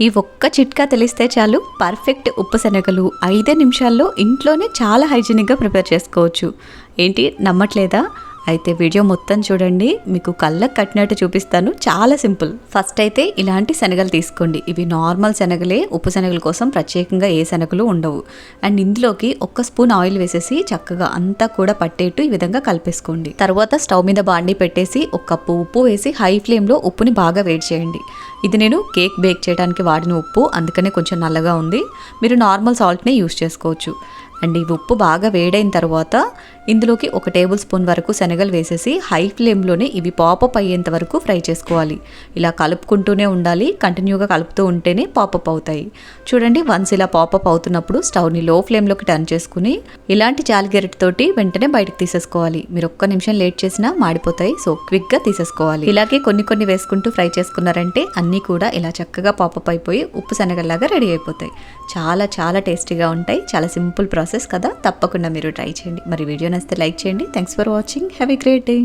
ఈ ఒక్క చిట్కా తెలిస్తే చాలు పర్ఫెక్ట్ ఉప్పు శనగలు ఐదే నిమిషాల్లో ఇంట్లోనే చాలా హైజీనిక్గా ప్రిపేర్ చేసుకోవచ్చు. ఏంటి? నమ్మట్లేదా? అయితే వీడియో మొత్తం చూడండి. మీకు కళ్ళకు కట్టినట్టు చూపిస్తాను. చాలా సింపుల్. ఫస్ట్ అయితే ఇలాంటి శనగలు తీసుకోండి. ఇవి నార్మల్ శనగలే ఉప్పు శనగల కోసం ప్రత్యేకంగా ఏ శనగలు ఉండవు. అండ్ ఇందులోకి ఒక్క స్పూన్ ఆయిల్ వేసేసి చక్కగా అంతా కూడా పట్టేట్టు ఈ విధంగా కలిపేసుకోండి. తర్వాత స్టవ్ మీద బాండి పెట్టేసి ఒక కప్పు ఉప్పు వేసి హై ఫ్లేమ్లో ఉప్పుని బాగా వేడి చేయండి. ఇది నేను కేక్ బేక్ చేయడానికి వాడిన ఉప్పు అందుకనే కొంచెం నల్లగా ఉంది. మీరు నార్మల్ సాల్ట్నే యూస్ చేసుకోవచ్చు. అండ్ ఈ ఉప్పు బాగా వేడైన తర్వాత ఇందులోకి ఒక టేబుల్ స్పూన్ వరకు శనగలు వేసేసి హై ఫ్లేమ్లోనే ఇవి పాపప్ అయ్యేంత వరకు ఫ్రై చేసుకోవాలి. ఇలా కలుపుకుంటూనే ఉండాలి. కంటిన్యూగా కలుపుతూ ఉంటేనే పాపప్ అవుతాయి. చూడండి వన్స్ ఇలా పాపప్ అవుతున్నప్పుడు స్టవ్ని లో ఫ్లేమ్లోకి టర్న్ చేసుకుని ఇలాంటి తోటి వెంటనే బయటకు తీసేసుకోవాలి. మీరు ఒక్క నిమిషం లేట్ చేసినా మాడిపోతాయి. సో క్విక్గా తీసేసుకోవాలి. ఇలాగే కొన్ని కొన్ని వేసుకుంటూ ఫ్రై చేసుకున్నారంటే అన్నీ కూడా ఇలా చక్కగా పాపప్ అయిపోయి ఉప్పు శనగల్లాగా రెడీ అయిపోతాయి. చాలా చాలా టేస్టీగా ఉంటాయి. చాలా సింపుల్ ప్రాసెస్ కదా తప్పకుండా మీరు ట్రై చేయండి. మరి వీడియో నచ్చితే లైక్ చేయండి. Thanks for watching have a great day